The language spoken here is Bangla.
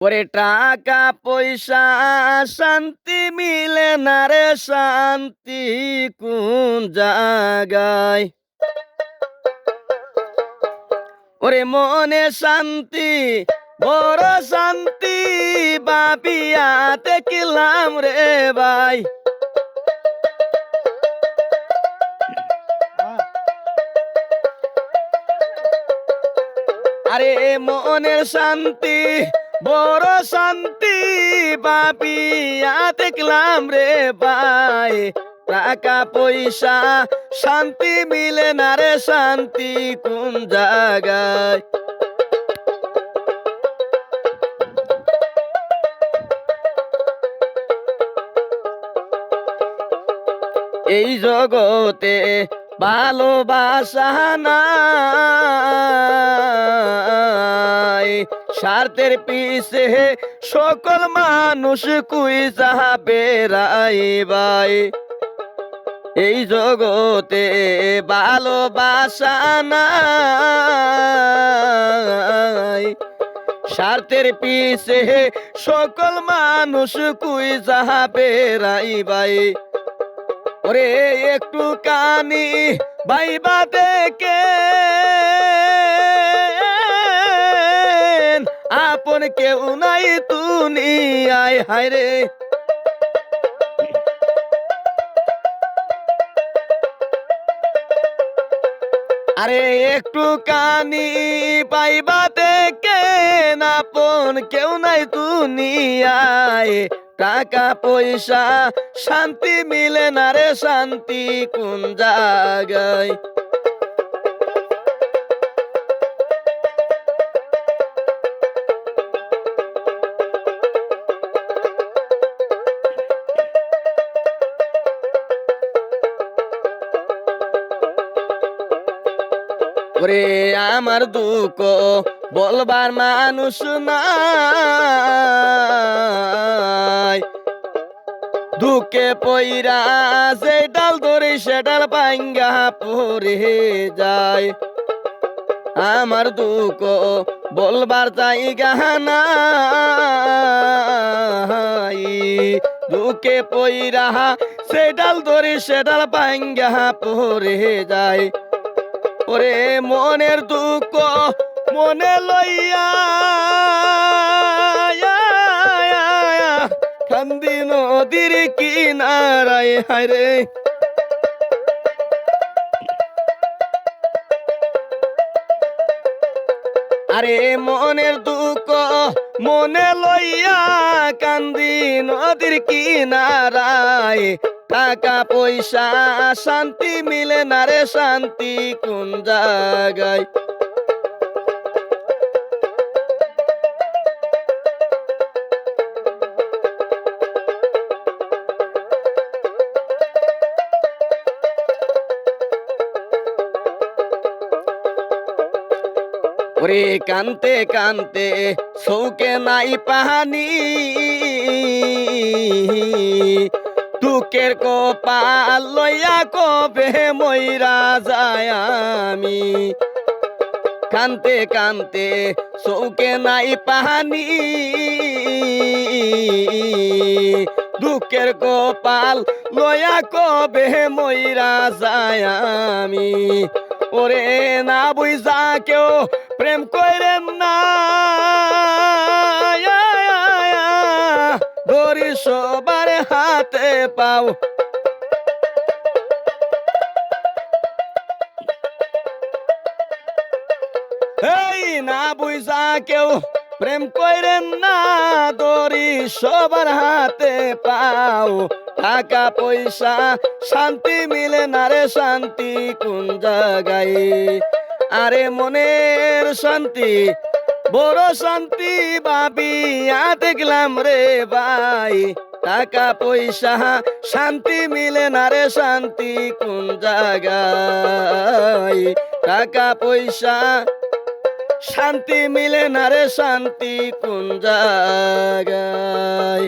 ওরে টাকা, পয়সা, শান্তি মিলে না রে শান্তি কোন জায়গায়? ওরে মনে শান্তি, বড় শান্তি বাপিয়া দেখলাম রে ভাই। আরে মনের শান্তি বড় শান্তি বাপিয়া দেখলাম রে ভাই। টাকা, পয়সা, শান্তি মিলে না রে শান্তি কোন জায়গায়? এই জগতে ভালোবাসা নাই। স্বার্থের পিছে সকল মানুষ কুই যাহা বেড়াইবাই এই জগতে ভালোবাসা নাই। স্বার্থের পিছে সকল মানুষ কুই যাহা বেড়াইবাই ওরে একটু কানি বাইবা দেখে। আপন কেউ নাই তুনি আয় হায় রে। আরে একটু কানি পাইবা দেখে আপন কেউ নাই দুনিয়ায়। টাকা, পয়সা, শান্তি মিলে না রে শান্তি কোন জায়গায়? ওরে আমার দুঃখ বলবার মানুষ নাই। দুঃখে পইরা যে ডাল ধরে সে ডাল পাঙ্গা পরে যায়। আমার দুঃখ বলবার জায়গা নাই। দুঃখে পইরা সে ডাল ধরে সে ডাল পাঙ্গা পরে যায়। ওরে মনের দুঃখ মনে লইয়া কান্দি নদীর কিনারায় হারে আরে মনের দুঃখ মনে লইয়া কান্দি নদীর কিনারায়। টাকা পয়সা শান্তি মিলে না রে শান্তি কোন জায়গায়? ওরে কানতে কানতে সৌকে নাই পাহানি। দুঃখের কপাল লইয়া কবে ময়রা যায় আমি। কানতে কানতে চৌকে নাই পাহানি। দুঃখের কপাল লয়া কবে ময়রা যায় আমি। ওরে না বুঝা কেউ প্রেম করেন না। ধরি সবার হাতে পাও। এই না বুঝা কেউ প্রেম করেন না দড়ি সবার হাতে পাও। টাকা, পয়সা, শান্তি মিলে না রে শান্তি কোন জায়গায়? আরে মনের শান্তি, বড় শান্তি ভাবিয়া দেখলাম রে ভাই, টাকা পয়সা, শান্তি মিলে না রে শান্তি কোন জায়গায়? টাকা পয়সা, শান্তি মিলে না রে শান্তি কোন জায়গায়?